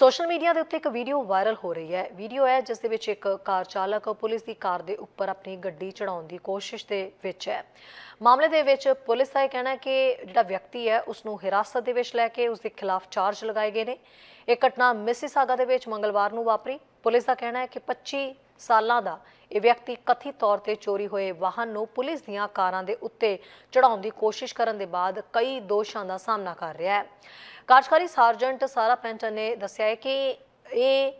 Social media ਦੇ ਉੱਤੇ ਇੱਕ ਵੀਡੀਓ ਵਾਇਰਲ ਹੋ ਰਹੀ ਹੈ। ਵੀਡੀਓ ਹੈ, ਜਿਸ ਦੇ ਵਿੱਚ ਇੱਕ ਕਾਰ ਚਾਲਕ ਪੁਲਿਸ ਦੀ ਕਾਰ ਦੇ ਉੱਪਰ ਆਪਣੀ ਗੱਡੀ ਚੜਾਉਣ ਦੀ ਕੋਸ਼ਿਸ਼ ਦੇ ਵਿੱਚ ਹੈ। ਮਾਮਲੇ ਦੇ ਵਿੱਚ ਪੁਲਿਸ ਦਾ ਇਹ ਕਹਿਣਾ ਹੈ ਕਿ ਜਿਹੜਾ ਵਿਅਕਤੀ ਹੈ ਉਸ ਨੂੰ ਹਿਰਾਸਤ ਦੇ ਵਿੱਚ ਲੈ ਕੇ ਉਸ ਦੇ ਖਿਲਾਫ ਚਾਰਜ ਲਗਾਏ ਗਏ ਨੇ। ਇਹ ਘਟਨਾ ਮਿਸੀਸਾਗਾ ਦੇ ਵਿੱਚ ਮੰਗਲਵਾਰ ਨੂੰ ਵਾਪਰੀ। ਪੁਲਿਸ ਦਾ ਕਹਿਣਾ ਹੈ ਕਿ 25 ਸਾਲਾਂ ਦਾ। ਇਹ ਵਿਅਕਤੀ ਕਥਿਤ ਤੌਰ ਤੇ ਚੋਰੀ ਹੋਏ ਵਾਹਨ ਨੂੰ ਪੁਲਿਸ ਦੀਆਂ ਕਾਰਾਂ ਦੇ ਉੱਤੇ ਚੜਾਉਣ ਦੀ ਕੋਸ਼ਿਸ਼ ਕਰਨ ਦੇ ਬਾਅਦ ਕਈ ਦੋਸ਼ਾਂ ਦਾ ਸਾਹਮਣਾ ਕਰ ਰਿਹਾ ਹੈ। ਕਾਰਜਕਾਰੀ ਸਾਰਜੈਂਟ ਸਾਰਾ ਪੈਂਟਨ ਨੇ ਦੱਸਿਆ ਹੈ ਕਿ ਇਹ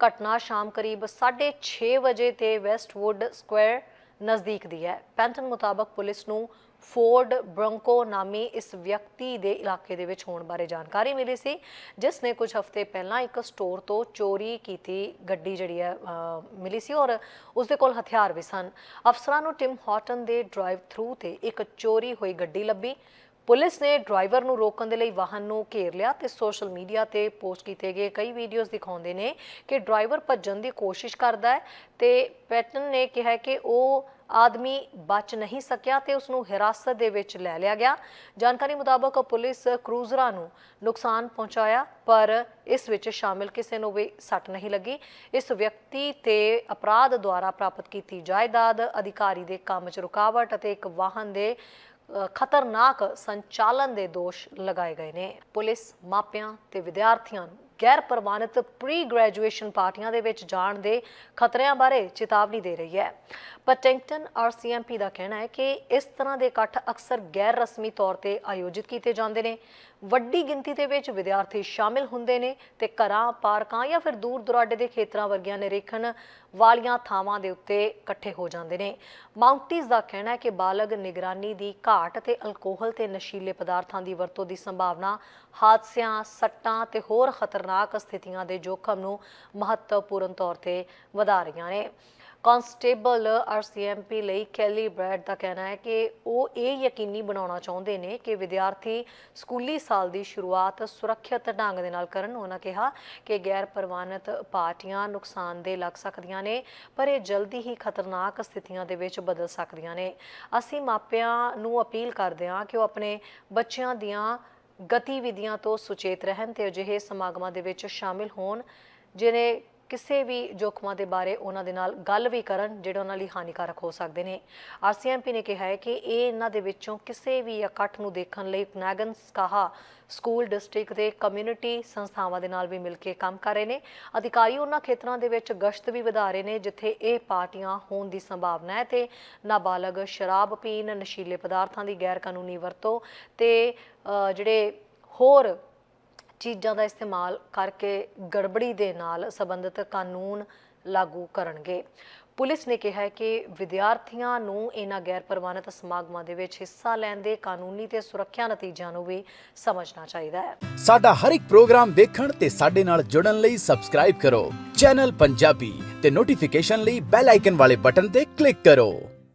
ਘਟਨਾ ਸ਼ਾਮ ਕਰੀਬ 6:30 ਵਜੇ ਤੇ ਵੈਸਟਵੁੱਡ ਸਕੁਆਇਰ ਨਜ਼ਦੀਕ ਦੀ ਹੈ। ਪੈਂਟਨ ਮੁਤਾਬਕ ਪੁਲਿਸ ਨੂੰ ਫੋਰਡ ਬ੍ਰੋਂਕੋ ਨਾਮੀ ਇਸ ਵਿਅਕਤੀ ਦੇ ਇਲਾਕੇ ਦੇ ਵਿੱਚ ਹੋਣ ਬਾਰੇ ਜਾਣਕਾਰੀ ਮਿਲੀ ਸੀ, ਜਿਸ ਨੇ ਕੁਝ ਹਫ਼ਤੇ ਪਹਿਲਾਂ ਇੱਕ ਸਟੋਰ ਤੋਂ ਚੋਰੀ ਕੀਤੀ ਗੱਡੀ ਜਿਹੜੀ ਹੈ ਮਿਲੀ ਸੀ ਔਰ ਉਸ ਦੇ ਕੋਲ ਹਥਿਆਰ ਵੀ ਸਨ। ਅਫਸਰਾਂ ਨੂੰ ਟਿਮ ਹਾਟਨ ਦੇ ਡਰਾਈਵ ਥਰੂ ਤੇ ਇੱਕ ਚੋਰੀ ਹੋਈ ਗੱਡੀ ਲੱਭੀ। ਪੁਲਿਸ ਨੇ ਡਰਾਈਵਰ ਨੂੰ ਰੋਕਣ ਦੇ ਲਈ ਵਾਹਨ ਨੂੰ ਘੇਰ ਲਿਆ ਤੇ ਸੋਸ਼ਲ ਮੀਡੀਆ ਤੇ ਪੋਸਟ ਕੀਤੇ ਗਏ ਕਈ ਵੀਡੀਓਜ਼ ਦਿਖਾਉਂਦੇ ਨੇ ਕਿ ਡਰਾਈਵਰ ਭੱਜਣ ਦੀ ਕੋਸ਼ਿਸ਼ ਕਰਦਾ ਹੈ ਤੇ ਪੈਟਨ ਨੇ ਕਿਹਾ ਕਿ ਉਹ ਆਦਮੀ ਬਚ ਨਹੀਂ ਸਕਿਆ ਤੇ ਉਸ ਨੂੰ ਹਿਰਾਸਤ ਦੇ ਵਿੱਚ ਲੈ ਲਿਆ ਗਿਆ। ਜਾਣਕਾਰੀ ਮੁਤਾਬਕ ਪੁਲਿਸ ਕਰੂਜ਼ਰਾਂ ਨੂੰ ਨੁਕਸਾਨ ਪਹੁੰਚਾਇਆ, ਪਰ ਇਸ ਵਿੱਚ ਸ਼ਾਮਿਲ ਕਿਸੇ ਨੂੰ ਵੀ ਸੱਟ ਨਹੀਂ ਲੱਗੀ। ਇਸ ਵਿਅਕਤੀ ਤੇ ਅਪਰਾਧ ਦੁਆਰਾ ਪ੍ਰਾਪਤ ਕੀਤੀ ਜਾਇਦਾਦ ਅਧਿਕਾਰੀ ਦੇ ਕੰਮ 'ਚ ਰੁਕਾਵਟ ਅਤੇ ਇੱਕ ਵਾਹਨ ਦੇ ਖਤਰਨਾਕ ਸੰਚਾਲਨ ਦੇ ਦੋਸ਼ ਲਗਾਏ ਗਏ ਨੇ। ਪੁਲਿਸ ਮਾਪਿਆਂ ਤੇ ਵਿਦਿਆਰਥੀਆਂ ਨੂੰ ਗੈਰ ਪ੍ਰਵਾਨਿਤ ਪ੍ਰੀ ਗ੍ਰੈਜੂਏਸ਼ਨ ਪਾਰਟੀਆਂ ਦੇ ਵਿੱਚ ਜਾਣ ਦੇ ਖਤਰਿਆਂ ਬਾਰੇ ਚੇਤਾਵਨੀ ਦੇ ਰਹੀ ਹੈ। ਪਟਿੰਗਟਨ ਆਰਸੀਐਮਪੀ ਦਾ ਕਹਿਣਾ ਹੈ ਕਿ ਇਸ ਤਰ੍ਹਾਂ ਦੇ ਇਕੱਠ ਅਕਸਰ ਗੈਰ ਰਸਮੀ ਤੌਰ ਤੇ ਆਯੋਜਿਤ ਕੀਤੇ ਜਾਂਦੇ ਨੇ। ਵੱਡੀ ਗਿਣਤੀ ਦੇ ਵਿੱਚ ਵਿਦਿਆਰਥੀ ਸ਼ਾਮਿਲ ਹੁੰਦੇ ਨੇ ਤੇ ਘਰਾਂ, ਪਾਰਕਾਂ ਜਾਂ ਫਿਰ ਦੂਰ ਦੁਰਾਡੇ ਦੇ ਖੇਤਰਾਂ ਵਰਗੀਆਂ ਨਿਰੀਖਣ ਵਾਲੀਆਂ ਥਾਵਾਂ ਦੇ ਉੱਤੇ ਇਕੱਠੇ ਹੋ ਜਾਂਦੇ ਨੇ। ਮਾਊਂਟੀਜ਼ ਦਾ ਕਹਿਣਾ ਹੈ ਕਿ ਬਾਲਗ ਨਿਗਰਾਨੀ ਦੀ ਘਾਟ ਤੇ ਅਲਕੋਹਲ ਤੇ ਨਸ਼ੀਲੇ ਪਦਾਰਥਾਂ ਦੀ ਵਰਤੋਂ ਦੀ ਸੰਭਾਵਨਾ, ਹਾਦਸਿਆਂ, ਸੱਟਾਂ ਤੇ ਹੋਰ ਖਤਰਨਾਕ ਸਥਿਤੀਆਂ ਦੇ ਜੋਖਮ ਨੂੰ ਮਹੱਤਵਪੂਰਨ ਤੌਰ ਤੇ ਵਧਾ ਰਹੀਆਂ ਨੇ। ਕਾਂਸਟੇਬਲ ਆਰਸੀਐਮਪੀ ਲਈ ਕੈਲੀ ਬ੍ਰੈਡ ਦਾ ਕਹਿਣਾ ਹੈ ਕਿ ਉਹ ਇਹ ਯਕੀਨੀ ਬਣਾਉਣਾ ਚਾਹੁੰਦੇ ਨੇ ਕਿ ਵਿਦਿਆਰਥੀ ਸਕੂਲੀ ਸਾਲ ਦੀ ਸ਼ੁਰੂਆਤ ਸੁਰੱਖਿਅਤ ਢੰਗ ਦੇ ਨਾਲ ਕਰਨ। ਉਹਨਾਂ ਕਿਹਾ ਕਿ ਗੈਰ ਪ੍ਰਵਾਨਿਤ ਪਾਰਟੀਆਂ ਨੁਕਸਾਨਦੇਹ ਲੱਗ ਸਕਦੀਆਂ ਨੇ, ਪਰ ਇਹ ਜਲਦੀ ਹੀ ਖਤਰਨਾਕ ਸਥਿਤੀਆਂ ਦੇ ਵਿੱਚ ਬਦਲ ਸਕਦੀਆਂ ਨੇ। ਅਸੀਂ ਮਾਪਿਆਂ ਨੂੰ ਅਪੀਲ ਕਰਦੇ ਹਾਂ ਕਿ ਉਹ ਆਪਣੇ ਬੱਚਿਆਂ ਦੀਆਂ ਗਤੀਵਿਧੀਆਂ ਤੋਂ ਸੁਚੇਤ ਰਹਿਣ ਤੇ ਅਜਿਹੇ ਸਮਾਗਮਾਂ ਦੇ ਵਿੱਚ ਸ਼ਾਮਿਲ ਹੋਣ ਜਿਹੜੇ ਕਿਸੇ ਵੀ ਜੋਖਮਾਂ ਦੇ ਬਾਰੇ ਉਹਨਾਂ ਦੇ ਨਾਲ ਗੱਲ ਵੀ ਕਰਨ ਜਿਹੜੇ ਉਹਨਾਂ ਲਈ ਹਾਨੀਕਾਰਕ ਹੋ ਸਕਦੇ ਨੇ। ਆਰਸੀਐਮਪੀ ਨੇ ਕਿਹਾ ਹੈ ਕਿ ਇਹ ਇਹਨਾਂ ਦੇ ਵਿੱਚੋਂ ਕਿਸੇ ਵੀ ਇਕੱਠ ਨੂੰ ਦੇਖਣ ਲਈ ਨੈਗਨ ਸਕਾਹਾ ਸਕੂਲ ਡਿਸਟ੍ਰਿਕਟ ਦੇ ਕਮਿਊਨਿਟੀ ਸੰਸਥਾਵਾਂ ਦੇ ਨਾਲ ਵੀ ਮਿਲ ਕੇ ਕੰਮ ਕਰ ਰਹੇ ਨੇ। ਅਧਿਕਾਰੀ ਉਹਨਾਂ ਖੇਤਰਾਂ ਦੇ ਵਿੱਚ ਗਸ਼ਤ ਵੀ ਵਧਾ ਰਹੇ ਨੇ ਜਿੱਥੇ ਇਹ ਪਾਰਟੀਆਂ ਹੋਣ ਦੀ ਸੰਭਾਵਨਾ ਹੈ ਤੇ ਨਾਬਾਲਗ ਸ਼ਰਾਬ ਪੀਣ ਨਸ਼ੀਲੇ ਪਦਾਰਥਾਂ ਦੀ ਗੈਰ ਕਾਨੂੰਨੀ ਵਰਤੋਂ ਤੇ ਜਿਹੜੇ ਹੋਰ ਚੀਜ਼ਾਂ ਦਾ ਇਸਤੇਮਾਲ ਕਰਕੇ ਗੜਬੜੀ ਦੇ ਨਾਲ ਸੰਬੰਧਿਤ ਕਾਨੂੰਨ ਲਾਗੂ ਕਰਨਗੇ। ਪੁਲਿਸ ਨੇ ਕਿਹਾ ਹੈ ਕਿ ਵਿਦਿਆਰਥੀਆਂ ਨੂੰ ਇਹਨਾਂ ਗੈਰ ਪ੍ਰਵਾਨਿਤ ਸਮਾਗਮਾਂ ਦੇ ਵਿੱਚ ਹਿੱਸਾ ਲੈਣ ਦੇ ਕਾਨੂੰਨੀ ਤੇ ਸੁਰੱਖਿਆ ਨਤੀਜਿਆਂ ਨੂੰ ਵੀ ਸਮਝਣਾ ਚਾਹੀਦਾ ਹੈ। ਸਾਡਾ ਹਰ ਇੱਕ ਪ੍ਰੋਗਰਾਮ ਦੇਖਣ ਤੇ ਸਾਡੇ ਨਾਲ ਜੁੜਨ ਲਈ ਸਬਸਕ੍ਰਾਈਬ ਕਰੋ। ਚੈਨਲ ਪੰਜਾਬੀ ਤੇ ਨੋਟੀਫਿਕੇਸ਼ਨ ਲਈ ਬੈਲ ਆਈਕਨ ਵਾਲੇ ਬਟਨ ਤੇ ਕਲਿੱਕ ਕਰੋ।